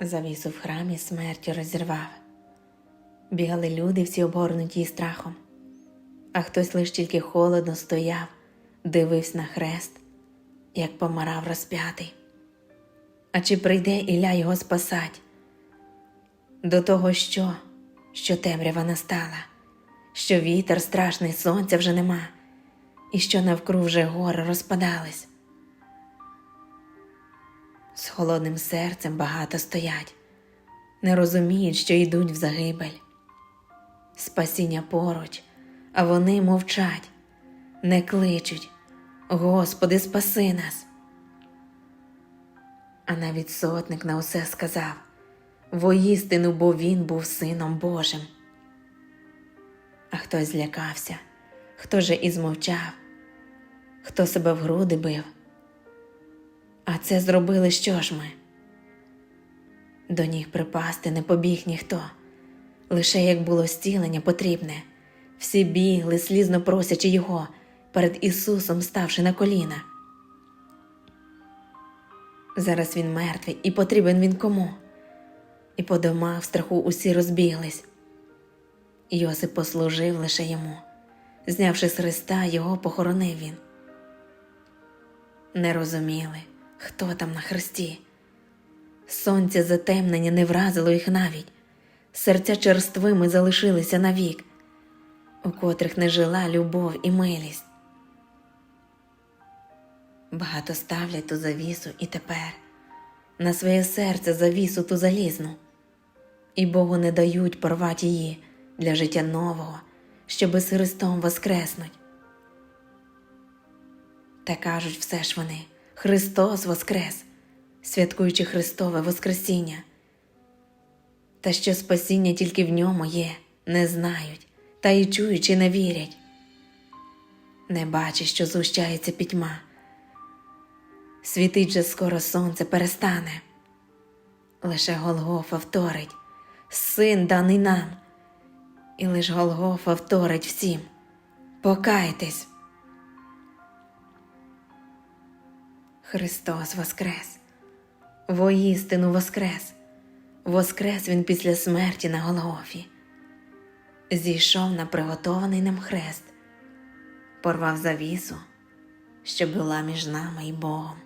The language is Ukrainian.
Завісу в храмі смертю розірвав. Бігали люди всі обгорнуті страхом, а хтось лиш тільки холодно стояв, дивився на хрест, як помирав розп'ятий. А чи прийде Ілля його спасать? До того що, що темрява настала, що вітер страшний сонця вже нема, і що навкруг вже гори розпадались. З холодним серцем багато стоять, не розуміють, що йдуть в загибель. Спасіння поруч, а вони мовчать, не кличуть Господи, спаси нас. А навіть сотник на усе сказав воістину, бо він був сином Божим. А хтось злякався, хто же і змовчав, хто себе в груди бив. А це зробили що ж ми? До ніг припасти не побіг ніхто, лише як було стілення потрібне, всі бігли, слізно просячи його, перед Ісусом ставши на коліна. Зараз він мертвий і потрібен він кому? І по домах в страху усі розбіглись. Йосип послужив лише йому, знявши з Христа, його похоронив він. Не розуміли, хто там на хресті. Сонце затемнення не вразило їх навіть, серця черствими залишилися навік, у котрих не жила любов і милість. Багато ставлять ту завісу і тепер на своє серце завісу ту залізну, і Богу не дають порвати її для життя нового, щоби з Христом воскреснуть. Та кажуть все ж вони Христос Воскрес, святкуючи Христове Воскресіння. Та що спасіння тільки в ньому є, не знають, та й чуючи не вірять. Не бачать, що згущається пітьма. Світить же скоро сонце перестане. Лише Голгофа вторить, син даний нам, і лиш Голгофа вторить всім. Покайтесь. Христос Воскрес, воістину Воскрес, Воскрес Він після смерті на Голгофі, зійшов на приготований нам хрест, порвав завісу, що була між нами і Богом.